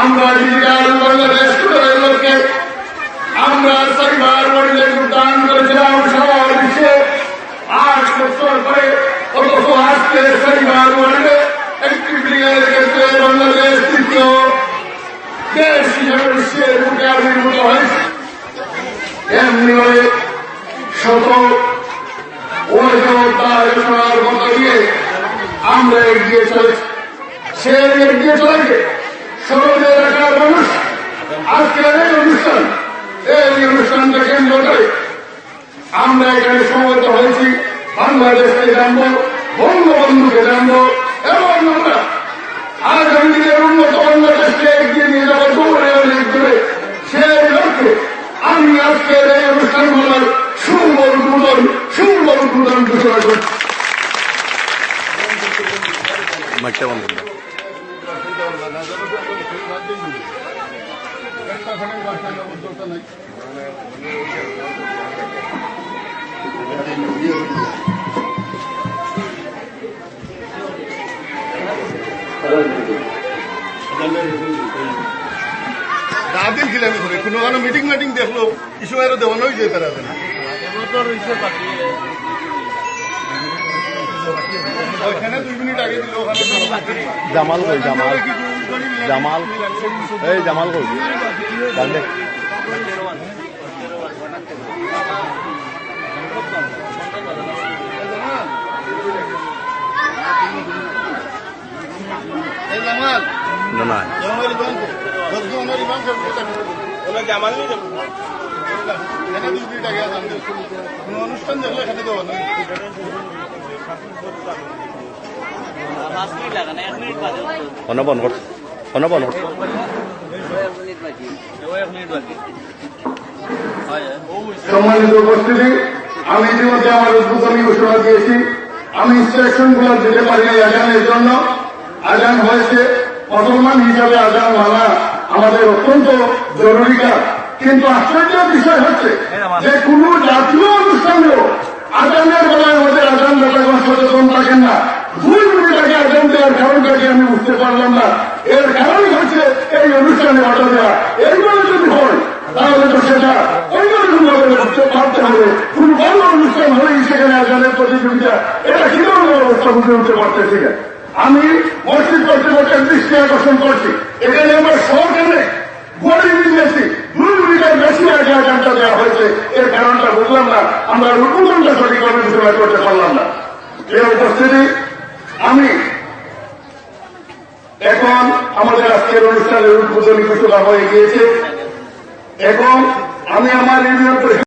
আমরা ডিজিটাল বাংলাদেশ লোককে আমরা সাইবার ওয়ার্ল্ডে যোগদান করেছিলাম সারা বিশ্বে। আট বছর পরে অথচ আজকে সাইবার ওয়ার্ল্ডে একটি বিলিয়নের ক্ষেত্রে বাংলাদেশ তৃতীয় দেশ হিসেবে বিশ্বের মুখে আবির্ভূত হয়েছে। এমনি করে শত আলোচনার মতো দিয়ে আমরা এগিয়ে চলেছি। সে এগিয়ে চলেছে। সমাজে এলাকার মানুষ আজকের এই অনুষ্ঠান, এই অনুষ্ঠানকে কেন্দ্র করে আমরা এখানে সমবেত হয়েছি, বাংলাদেশকে জানব, বঙ্গবন্ধুকে জানব, এবং আমরা আগামী দিনের উন্নত আমি আজকের এই অনুষ্ঠানগুলোর সুন্দর উদ্বোধন সুন্দর উদ্বোধন মাইকটা বন্ধ করো। করে কোনো কোনো মিটিং মিটিং দেখল ইস্যু আরও দেওয়ানো হয়ে যেতে পারে না জামাল কই জামাল জামাল। এই জামাল আসান কোনো অনুষ্ঠান দেখলে এখানে না। সম্মানিত উপস্থিতি, আমি ইতিমধ্যে আমার উদ্বোধনী ঘোষণা দিয়েছি। আমি ইনস্ট্রাকশনগুলো দিতে পারি নাই আজানের জন্য। আজান হয়েছে। মুসলমান হিসাবে আজান মানা আমাদের অত্যন্ত জরুরি কাজ। কিন্তু আশ্চর্যের বিষয় হচ্ছে যে কোন জাতীয় অনুষ্ঠানেও আজানের বেলায় আমাদের আজান দাতাগণ সচেতন থাকেন না দুই মিনিট আগে দেওয়ার কারণটাকে আমি বুঝতে পারলাম না। এর কারণ হচ্ছে এই অনুষ্ঠানে অর্ডার দেওয়া এইগুলো যদি হয়, তাহলে তো সেটা উঠতে আমি আমরা গড়ে এর কারণটা বুঝলাম না। আমরা সঠিকভাবে করতে পারলাম না। এই উপস্থিতি আমি এখন আমাদের আজকের অনুষ্ঠানের উদ্বোধনী ঘোষণা হয়ে গিয়েছে। এবং আমি আমার ইউনিয়ন